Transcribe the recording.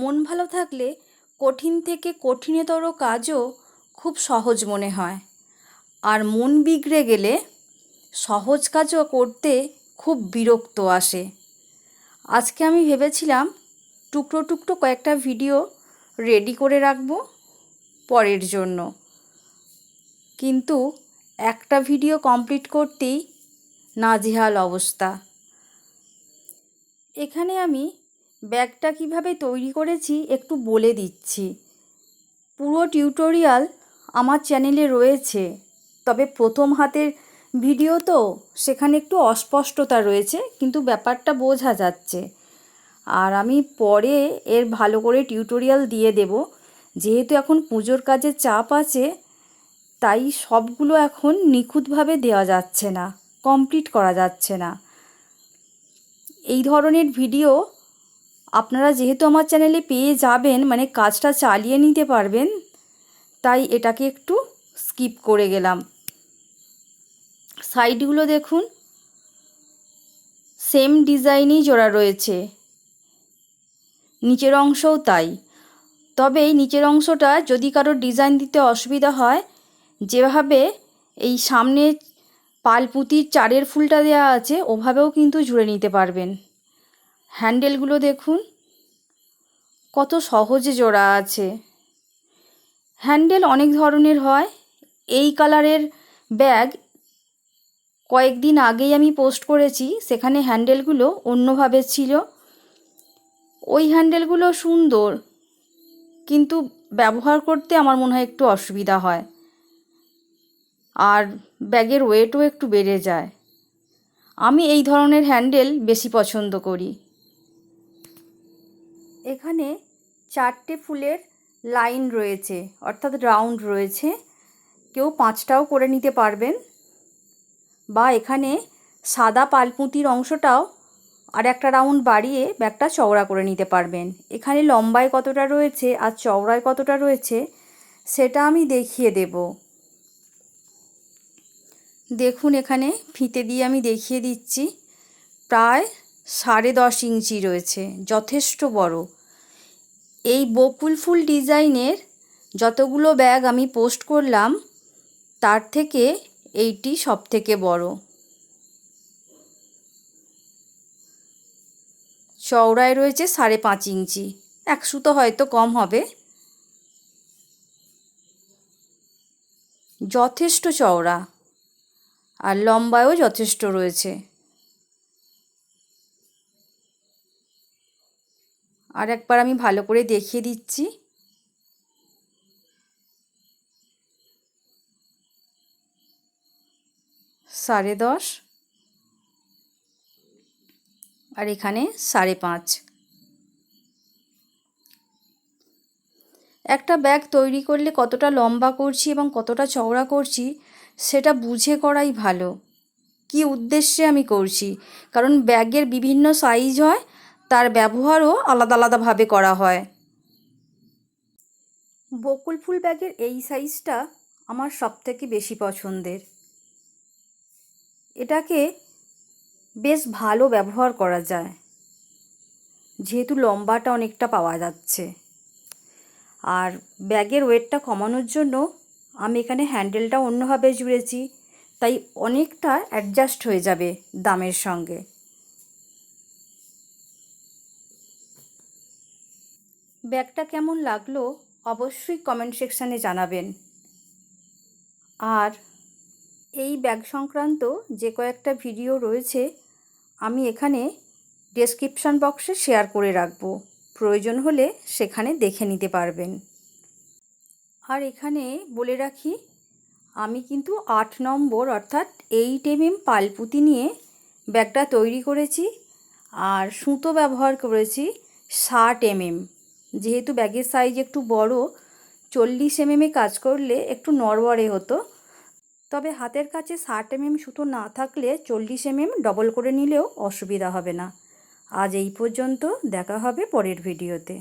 মন ভালো থাকলে কঠিন থেকে কঠিনতর কাজও খুব সহজ মনে হয়। আর মন বিগড়ে গেলে সহজ কাজও করতে খুব বিরক্ত আসে। আজকে আমি ভেবেছিলাম টুকরো টুকরো কয়েকটা ভিডিও রেডি করে রাখব পরের জন্য। কিন্তু একটা ভিডিও কমপ্লিট করতেই নাজেহাল অবস্থা। এখানে আমি ব্যাগটা কীভাবে তৈরি করেছি একটু বলে দিচ্ছি। পুরো টিউটোরিয়াল আমার চ্যানেলে রয়েছে, তবে প্রথম হাতের ভিডিও তো সেখানে একটু অস্পষ্টতা রয়েছে, কিন্তু ব্যাপারটা বোঝা যাচ্ছে। আর আমি পরে এর ভালো করে টিউটোরিয়াল দিয়ে দেব। যেহেতু এখন পুজোর কাজে চাপ আছে, তাই সবগুলো এখন নিখুঁতভাবে দেওয়া যাচ্ছে না, কমপ্লিট করা যাচ্ছে না। এই ধরনের ভিডিও আপনারা যেহেতু আমার চ্যানেলে পেয়ে যাবেন মানে কাজটা চালিয়ে নিতে পারবেন, তাই এটাকে একটু স্কিপ করে গেলাম। সাইডগুলো দেখুন। সেম ডিজাইনই জোড়া রয়েছে। নিচের অংশও তাই। তবে এই নিচের অংশটা যদি কারোর ডিজাইন দিতে অসুবিধা হয়, যেভাবে এই সামনে পালপুতির চারের ফুলটা দেওয়া আছে, ওভাবেও কিন্তু জুড়ে নিতে পারবেন। হ্যান্ডেলগুলো দেখুন। কত সহজে জোড়া আছে। হ্যান্ডেল অনেক ধরনের হয়। এই কালারের ব্যাগ কয়েকদিন আগেই আমি পোস্ট করেছি, সেখানে হ্যান্ডেলগুলো অন্যভাবে ছিল। ওই হ্যান্ডেলগুলো সুন্দর, কিন্তু ব্যবহার করতে আমার মনে হয় একটু অসুবিধা হয়। আর ব্যাগের ওয়েটও একটু বেড়ে যায়। আমি এই ধরনের হ্যান্ডেল বেশি পছন্দ করি। এখানে চারটে ফুলের লাইন রয়েছে, অর্থাৎ রাউন্ড রয়েছে। কেউ পাঁচটাও করে নিতে পারবেন। বা এখানে সাদা পালপুঁতির অংশটাও আর একটা রাউন্ড বাড়িয়ে ব্যাগটা চওড়া করে নিতে পারবেন। এখানে লম্বায় কতটা রয়েছে আর চওড়ায় কতটা রয়েছে, সেটা আমি দেখিয়ে দেব। দেখুন এখানে ফিতে দিয়ে আমি দেখিয়ে দিচ্ছি, প্রায় সাড়ে দশ ইঞ্চি রয়েছে, যথেষ্ট বড়। এই বকুল ফুল ডিজাইনের যতগুলো ব্যাগ আমি পোস্ট করলাম, তার থেকে এইটি সব থেকে বড়। চওড়ায় রয়েছে সাড়ে পাঁচ ইঞ্চি। এক সুতো হয়তো কম হবে। যথেষ্ট চওড়া। আর লম্বায়ও যথেষ্ট রয়েছে। আর একবার আমি ভালো করে দেখিয়ে দিচ্ছি। সাড়ে দশ। আর এখানে সাড়ে পাঁচ। একটা ব্যাগ তৈরি করলে কতটা লম্বা করছি এবং কতটা চওড়া করছি, সেটা বুঝে করাই ভালো। কি উদ্দেশ্যে আমি করছি? কারণ ব্যাগের বিভিন্ন সাইজ হয় তার ব্যবহারও আলাদা আলাদাভাবে করা হয়। বকুল ফুল ব্যাগের এই সাইজটা আমার সবথেকে বেশি পছন্দের। এটাকে বেশ ভালো ব্যবহার করা যায়। যেহেতু লম্বাটা অনেকটা পাওয়া যাচ্ছে। আর ব্যাগের ওয়েটটা কমানোর জন্য আমি এখানে হ্যান্ডেলটা অন্যভাবে জুড়েছি, তাই অনেকটা অ্যাডজাস্ট হয়ে যাবে দামের সঙ্গে। ব্যাগটা কেমন লাগল অবশ্যই কমেন্ট সেকশানে জানাবেন। আর এই ব্যাগ সংক্রান্ত যে কয়েকটা ভিডিও রয়েছে, আমি এখানে ডেসক্রিপশান বক্সে শেয়ার করে রাখব। প্রয়োজন হলে সেখানে দেখে নিতে পারবেন। আর এখানে বলে রাখি, আমি কিন্তু আট নম্বর অর্থাৎ এইট এমএম পালপুতি নিয়ে ব্যাগটা তৈরি করেছি, আর সুতো ব্যবহার করেছি ষাট এমএম যেহেতু ব্যাগের সাইজ একটু বড়, চল্লিশ এমএমে কাজ করলে একটু নড়বড়ে হতো। তবে হাতের কাছে ষাট এমএম সুতো না থাকলে চল্লিশ এমএম ডবল করে নিলেও অসুবিধা হবে না। আজ এই পর্যন্ত দেখা হবে পরের ভিডিওতে